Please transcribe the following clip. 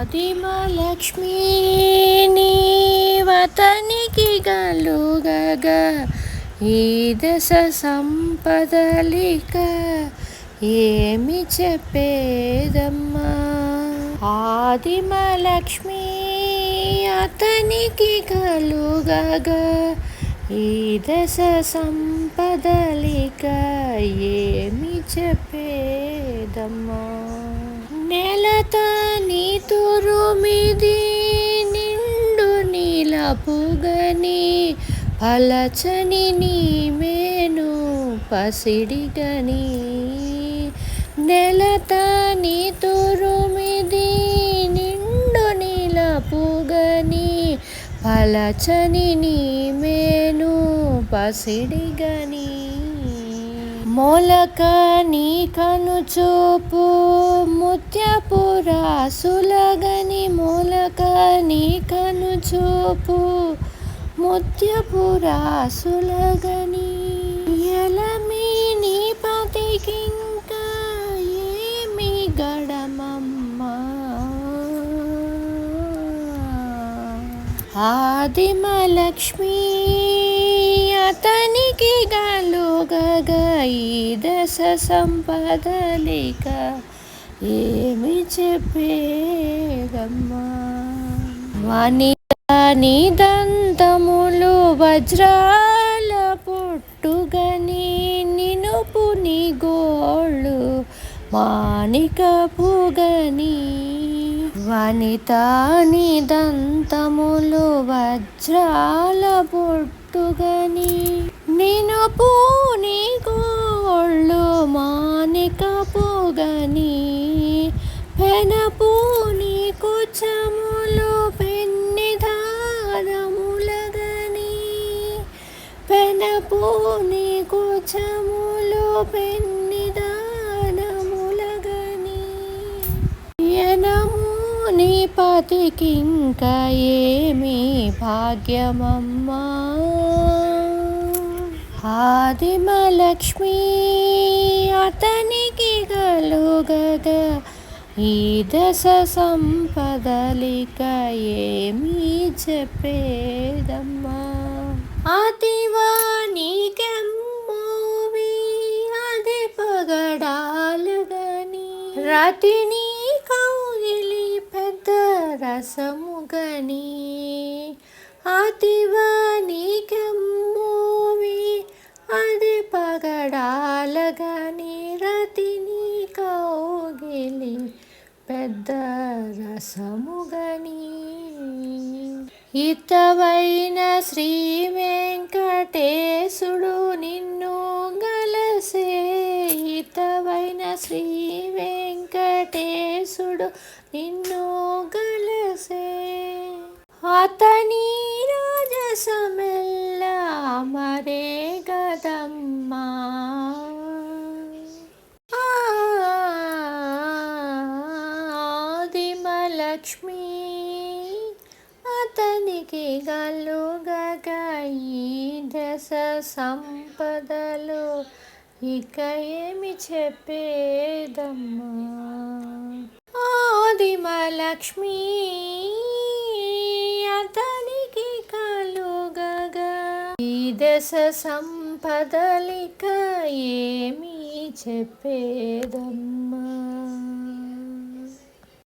ఆదిమలక్ష్మి వతనికి గలుగగా ఈ దశ సంపదలిక ఏమి చెప్పేదమ్మా? ఆదిమలక్ష్మి అతనికి కలుగగా ఈ దశ సంపదలిక ఏమి చెప్పేదమ్మా? నెలత నీ పొగని పలచని నీ మేను పసిడిగని నెలతాని తురుమిది నిండు నీలపుగని పలచని నీ మేను పసిడిగని మొలక నీ కను చూపు ముత్యపు రాసులగని మొలక నీ కను చూపు ముత్యపు రాసులగని ఎలమి నీ పతికింక ఏమి గడమమ్మా? ఆదిమలక్ష్మి అతనికి గ ఈ దశ సంపదలిక ఏమి చెప్పేదమ్మా? వనిత దంతములు వజ్రాల పుట్టుగని నినుపుని గోళ్ళు మాణిక పుగని వనిత దంతములు వజ్రాల పుట్టుగని నినుపు కుచములు పెన్ని దానములగని. ఎనము నీ పతికింక ఏమి భాగ్యమమ్మా. ఆదిమలక్ష్మి అతనికి గలుగగా ఈ దశ సంపదలిక ఏమీ చెప్పేదమ్మా. అతివా నీకే రతిని కౌగిలి పెద్ద రసముగని అతివా నీకెమ్మోవి అది పగడాలగని రతిని కౌగిలి పెద్ద రసముగని. ఇతవైన శ్రీ వెంకటేశుడు వెంకటేశుడు నిన్ను గలసే అతని రాజసమెల్లా మరే గదమ్మా. ఆదిమలక్ష్మి అతనికి గలుగగా ఈ దశ సంపదలు ఇక ఏమి చెప్పేదమ్మా. ఆదిమలక్ష్మి అతనికి కలుగగా. ఈ దశ సంపదలిక ఏమీ చెప్పేదమ్మా